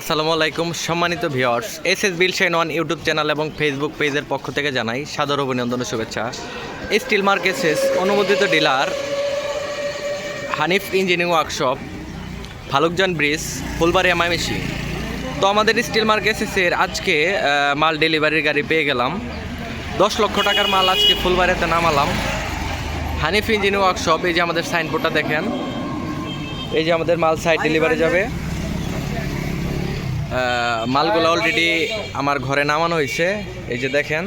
আসসালামু আলাইকুম সম্মানিত viewers. S S bill shine one YouTube channel এবং ফেসবুক পেজের পক্ষ থেকে জানাই সাদর অভিনন্দন শুভেচ্ছা। স্টিল মার্কেসেস অনুমোদিত ডিলার হানিফ ইঞ্জিনিয়ারিং ওয়ার্কশপ ফালুকজান ব্রিজ ফুলবাড়ি এমআইমেসি তো আমাদের স্টিল মার্কেসেসের আজকে মাল ডেলিভারির গাড়ি পেয়ে গেলাম। দশ লক্ষ টাকার মাল আজকে ফুলবাড়িতে নামালাম। হানিফ ইঞ্জিনিয়ারিং ওয়ার্কশপ এই যে আমাদের সাইনবোর্ডটা দেখেন। এই যে আমাদের মাল সাইড ডেলিভারি যাবে। মালগুলো অলরেডি আমার ঘরে নামানো হয়েছে এই যে দেখেন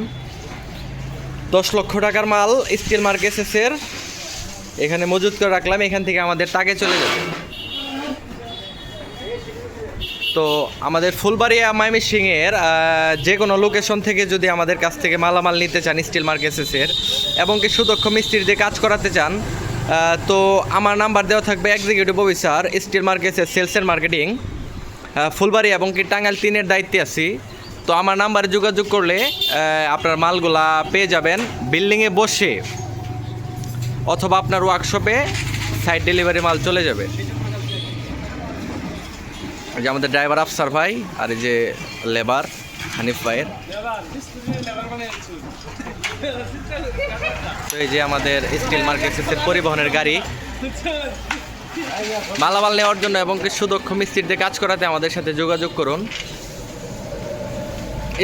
দশ লক্ষ টাকার মাল স্টিল মার্কেসেসের এখানে মজুত করে রাখলাম এখান থেকে আমাদের তাকে চলে যাবে। তো আমাদের ফুলবাড়িয়া ময়মনসিংহের আহ, যে কোনো লোকেশন থেকে যদি আমাদের কাছ থেকে মালামাল নিতে চান স্টিল মার্কেসেসের এবং কি সুদক্ষ মিস্ত্রি দিয়ে কাজ করাতে চান তো আমার নাম্বার দেওয়া থাকবে এক্সিকিউটিভ অফিসার স্টিল মার্কেসের সেলস অ্যান্ড মার্কেটিং ফুলবাড়ি এবং কি টাঙ্গাইল তিনের দায়িত্বে আছি। তো আমার নাম্বারে যোগাযোগ করলে আপনার মালগুলা পেয়ে যাবেন বিল্ডিংয়ে বসে, অথবা আপনার ওয়ার্কশপে সাইড ডেলিভারি মাল চলে যাবে। যে আমাদের ড্রাইভার আফসার ভাই, আর এই যে লেবার হানিফ ভাইয়ের। তো এই যে আমাদের স্টিল মার্কেটের পরিবহনের গাড়ি। মালামাল নেওয়ার জন্য এবং সুদক্ষ মিস্ত্রিতে কাজ করাতে আমাদের সাথে যোগাযোগ করুন।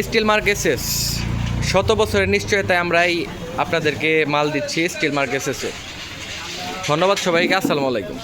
স্টিল মার্কেসেস শত বছরের নিশ্চয়তায় আমরাই আপনাদেরকে মাল দিচ্ছি স্টিল মার্কেসেসে ধন্যবাদ সবাইকে, আসসালামু আলাইকুম।